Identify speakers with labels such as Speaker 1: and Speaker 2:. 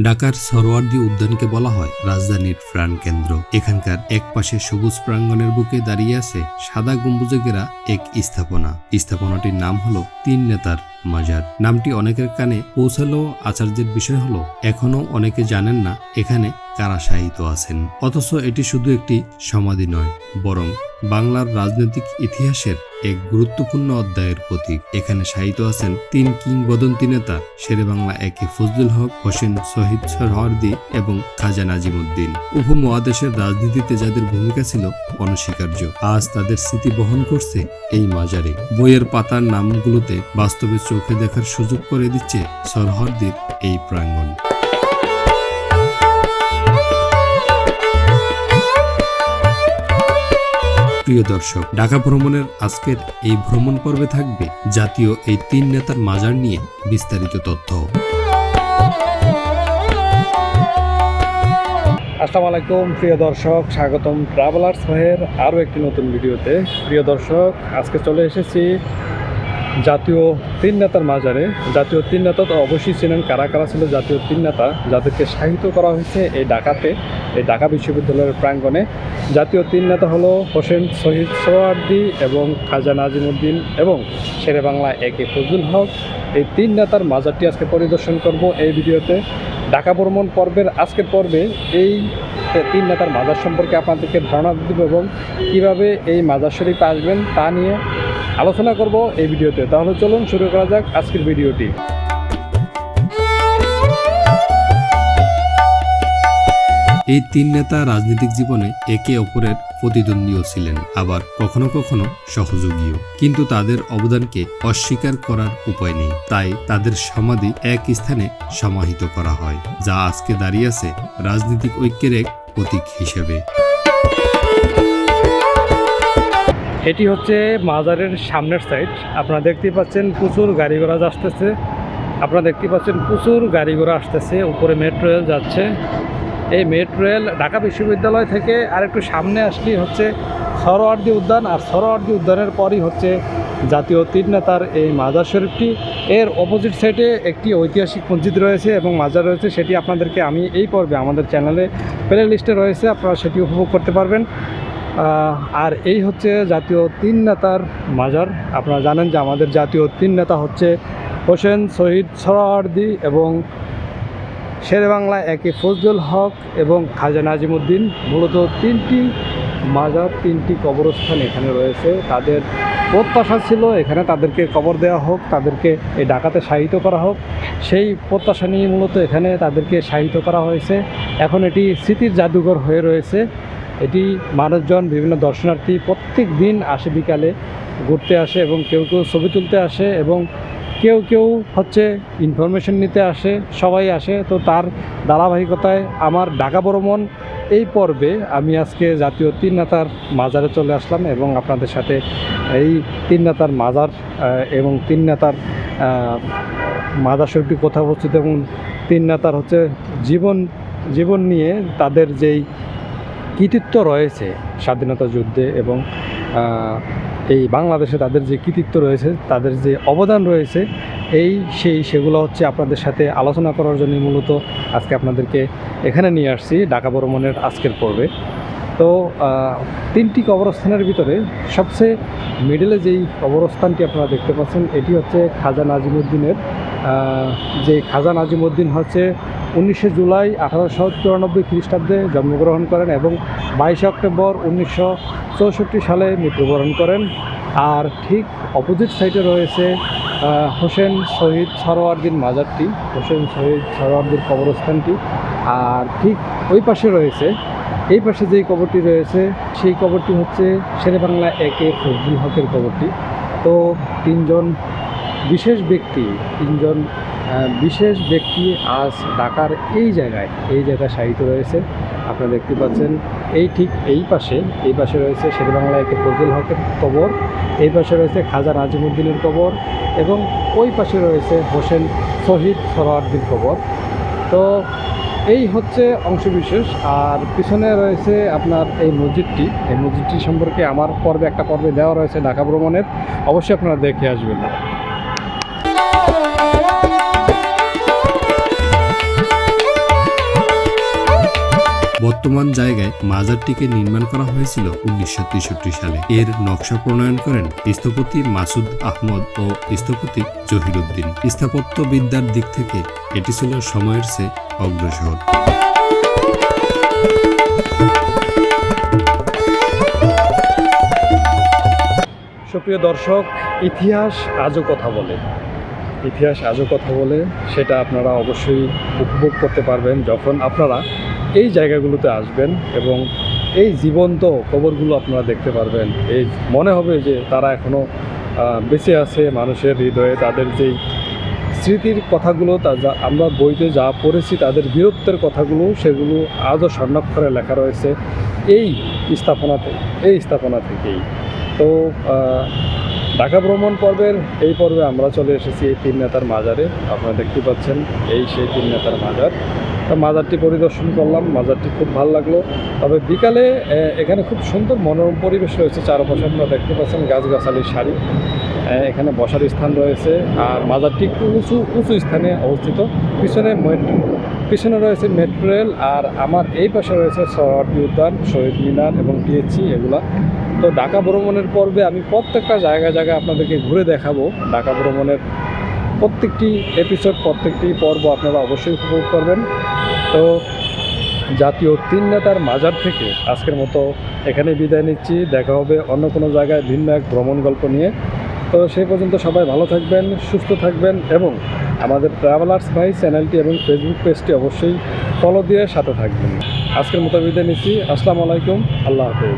Speaker 1: ঢাকার সরোয়ার্দি উদ্যানকে বলা হয় রাজধানীর প্রাণ কেন্দ্র। এখানকার এক পাশে সবুজ প্রাঙ্গণের বুকে দাঁড়িয়ে আছে সাদা গম্বুজে ঘেরা এক স্থাপনা। স্থাপনাটির নাম হলো তিন নেতার মাজার। নামটি অনেকের কানে পৌঁছালো আচার্যের বিষয় হলো, এখনও অনেকে জানেন না এখানে কারা শায়িত আছেন, অথচ এটি শুধু একটি সমাধি নয়, বরং বাংলার রাজনৈতিক ইতিহাসের এক গুরুত্বপূর্ণ অধ্যায়ের প্রতীক। এখানে শায়িত আছেন তিন কিংবদন্তি নেতা শেরে বাংলা একে ফজলুল হক, হোসেন শহীদ সরহরদি এবং খাজা নাজিমুদ্দিন। উপমহাদেশের রাজনীতিতে যাদের ভূমিকা ছিল অনস্বীকার্য। আজ তাদের স্মৃতি বহন করছে এই মাজারে। বইয়ের পাতার নামগুলোতে বাস্তবে চোখে দেখার সুযোগ করে দিচ্ছে সরহরদির এই প্রাঙ্গণ। প্রিয় দর্শক, ঢাকা ভ্রমণের আজকের এই ভ্রমণ পর্বে থাকবে জাতীয় এই তিন নেতার মাজার নিয়ে বিস্তারিত তথ্য।
Speaker 2: আসসালামু আলাইকুম, প্রিয় দর্শক, স্বাগতম ট্রাভেলার্স ভাইয়ের আরও একটি নতুন ভিডিওতে। প্রিয় দর্শক, আজকে চলে এসেছি জাতীয় তিন নেতার মাজারে জাতীয় তিন নেতা তো অবশ্যই ছিলেন কারা কারা ছিল জাতীয় তিন নেতা, যাদেরকে সাহিত্য করা হয়েছে এই ডাকাতে এই ঢাকা বিশ্ববিদ্যালয়ের প্রাঙ্গণে। জাতীয় তিন নেতা হলো হোসেন শহীদ সোয়ার্দি এবং খাজা নাজিমুদ্দিন এবং শেরে বাংলা এ কে ফজলুল হক। এই তিন নেতার মাজারটি আজকে পরিদর্শন করব এই ভিডিওতে। ঢাকা ভ্রমণ পর্বের আজকের পর্বে এই তিন নেতার মাজার সম্পর্কে আপনাদেরকে ধারণা দিব এবং কীভাবে এই মাজার শরীফে আসবেন তা নিয়ে আলোচনা করব এই ভিডিওতে। তাহলে চলুন শুরু করা যাক আজকের ভিডিওটি।
Speaker 1: এই তিন নেতা রাজনৈতিক জীবনে একে অপরের প্রতিদ্বন্দ্বীও ছিলেন, আবার কখনো কখনো সহযোগীও। কিন্তু তাদের অবদানকে অস্বীকার করার উপায় নেই। তাই তাদের সমাধি এক স্থানে সমাহিত করা হয়, যা আজকে দাঁড়িয়ে আছে রাজনৈতিক ঐক্যের এক প্রতীক হিসেবে।
Speaker 2: এটি হচ্ছে মাজারের সামনের সাইড আপনারা দেখতে পাচ্ছেন প্রচুর গাড়ি ঘোড়া আসতেছে আপনারা দেখতে পাচ্ছেন প্রচুর গাড়ি ঘোড়া আসতেছে। উপরে মেট্রো যাচ্ছে। এই মেট্রো রেল ঢাকা বিশ্ববিদ্যালয় থেকে আরেকটু সামনে আসলেই হচ্ছে সরোয়ার্দি উদ্যান, আর সরোয়ার্দি উদ্যানের পরই হচ্ছে জাতীয় তিন নেতার এই মাজার শরীফটি। এর অপোজিট সাইডে একটি ঐতিহাসিক মসজিদ রয়েছে এবং মাজার রয়েছে, সেটি আপনাদেরকে আমি এই পর্বে আমাদের চ্যানেলে প্লে লিস্টে রয়েছে, আপনারা সেটি উপভোগ করতে পারবেন। আর এই হচ্ছে জাতীয় তিন নেতার মাজার। আপনারা জানেন যে আমাদের জাতীয় তিন নেতা হচ্ছে হোসেন শহীদ সরাওয়ার্দি এবং শেরে বাংলা একে ফজলুল হক এবং খাজা নাজিমুদ্দিন মূলত তিনটি মাজার, তিনটি কবরস্থান এখানে রয়েছে। তাদের প্রত্যাশা ছিল এখানে তাদেরকে কবর দেওয়া হোক, তাদেরকে এই ডাকাতে শায়িত করা হোক। সেই প্রত্যাশা নিয়ে মূলত এখানে তাদেরকে শায়িত করা হয়েছে। এখন এটি স্মৃতির জাদুঘর হয়ে রয়েছে। এটি মানুষজন, বিভিন্ন দর্শনার্থী প্রত্যেক দিন আসে বিকালে ঘুরতে আসে এবং কেউ কেউ ছবি তুলতে আসে এবং কেউ কেউ হচ্ছে ইনফরমেশন নিতে আসে, সবাই আসে। তো তার ধারাবাহিকতায় আমার ঢাকা ভ্রমণ এই পর্বে আমি আজকে জাতীয় তিন নেতার মাজারে চলে আসলাম এবং আপনাদের সাথে এই তিন নেতার মাজার এবং তিন নেতার মাজার শরীফটি কথা অবস্থিত এবং তিন নেতার হচ্ছে জীবন জীবন নিয়ে তাদের যেই কৃতিত্ব রয়েছে স্বাধীনতা যুদ্ধে এবং এই বাংলাদেশে তাদের যে কৃতিত্ব রয়েছে, তাদের যে অবদান রয়েছে, এই সেই সেগুলো হচ্ছে আপনাদের সাথে আলোচনা করার জন্য মূলত আজকে আপনাদেরকে এখানে নিয়ে আসছি ঢাকা ভ্রমণের আজকের পর্বে। তো তিনটি কবরস্থানের ভিতরে সবচেয়ে মিডলে যেই কবরস্থানটি আপনারা দেখতে পাচ্ছেন, এটি হচ্ছে খাজা নাজিমুদ্দিনের যে খাজা নাজিমুদ্দিন হচ্ছে উনিশে জুলাই আঠারোশো চুরানব্বই খ্রিস্টাব্দে জন্মগ্রহণ করেন এবং বাইশে অক্টোবর উনিশশো চৌষট্টি সালে মৃত্যুবরণ করেন। আর ঠিক অপোজিট সাইডে রয়েছে হোসেন শহীদ সরোয়ার্দিন মাজারটি, হোসেন শহীদ সরোয়ার্দির কবরস্থানটি। আর ঠিক ওই পাশে রয়েছে, এই পাশে যেই কবরটি রয়েছে, সেই কবরটি হচ্ছে শেরে বাংলা একে ফজলুল হকের কবরটি। তো তিনজন বিশেষ ব্যক্তি, তিনজন বিশেষ ব্যক্তি আজ ঢাকার এই জায়গায় এই জায়গায় সাহিত্য রয়েছে। আপনারা দেখতে পাচ্ছেন, এই ঠিক এই পাশে এই পাশে রয়েছে শেরে বাংলা একে ফজলুল হকের কবর, এই পাশে রয়েছে খাজা নাজিমুদ্দিনের কবর এবং ওই পাশে রয়েছে হোসেন শহীদ সরোয়ার্দির কবর। তো এই হচ্ছে অংশবিশেষ, আর পিছনে রয়েছে আপনার এই মসজিদটি। এই মসজিদটি সম্পর্কে আমার পর্বে, একটা পর্বে দেওয়া রয়েছে ঢাকা ভ্রমণের। অবশ্যই আপনারা দেখে আসবেন।
Speaker 1: বর্তমান জায়গায় মাজারটিকে নির্মাণ করা হয়েছিল উনিশশো সালে। এর নকশা প্রণয়ন করেন স্থপতি মাসুদ আহমদ ও স্থপতি জহিরুদ্দিন। স্থাপত্যবিদ্যার দিক থেকে এটি ছিল সময়ের চেয়ে অগ্রসর।
Speaker 2: সুপ্রিয় দর্শক, ইতিহাস আজও কথা বলে। ইতিহাস আজও কথা বলে, সেটা আপনারা অবশ্যই উপভোগ করতে পারবেন যখন আপনারা এই জায়গাগুলোতে আসবেন এবং এই জীবন্ত কবরগুলো আপনারা দেখতে পারবেন। এই মনে হবে যে তারা এখনও বেঁচে আছে মানুষের হৃদয়ে। তাদের যেই স্মৃতির কথাগুলো, তা যা আমরা বইতে যা পড়েছি, তাদের বীরত্বের কথাগুলো, সেগুলো আজও স্বর্ণাক্ষরে লেখা রয়েছে এই স্থাপনাতে এই স্থাপনা থেকেই। তো ঢাকা ভ্রমণ পর্বের এই পর্বে আমরা চলে এসেছি এই তিন নেতার মাজারে। আপনারা দেখতে পাচ্ছেন এই সেই তিন নেতার মাজার। তো মাজারটি পরিদর্শন করলাম মাজারটি খুব ভালো লাগল। তবে বিকালে এখানে খুব সুন্দর মনোরম পরিবেশ রয়েছে চারপাশে আপনারা দেখতে পাচ্ছেন গাছগাছালির আহ, এখানে বসার স্থান রয়েছে আর মাজারটি একটু উঁচু উঁচু স্থানে অবস্থিত। পিছনে মেট্রো পিছনে রয়েছে মেট্রো রেল আর আমার এই পাশে রয়েছে সরওয়ার্দী উদ্যান শহীদ মিনার এবং টিএসসি এগুলা। তো ঢাকা ভ্রমণের পর্বে আমি প্রত্যেকটা জায়গায় জায়গায় আপনাদেরকে ঘুরে দেখাবো। ঢাকা ভ্রমণের প্রত্যেকটি এপিসোড প্রত্যেকটি পর্ব আপনারা অবশ্যই উপভোগ করবেন। তো জাতীয় তিন নেতার মাজার থেকে আজকের মতো এখানে বিদায় নিচ্ছি। দেখা হবে অন্য কোনো জায়গায় ভিন্ন এক ভ্রমণ গল্প নিয়ে। তো সেই পর্যন্ত সবাই ভালো থাকবেন, সুস্থ থাকবেন এবং আমাদের ট্রাভেলার্স ভাই চ্যানেলটি এবং ফেসবুক পেজটি অবশ্যই ফলো দিয়ে সাথে থাকবেন। আজকের মতো বিদায় নিচ্ছি। আসসালামু আলাইকুম। আল্লাহ হাফেজ।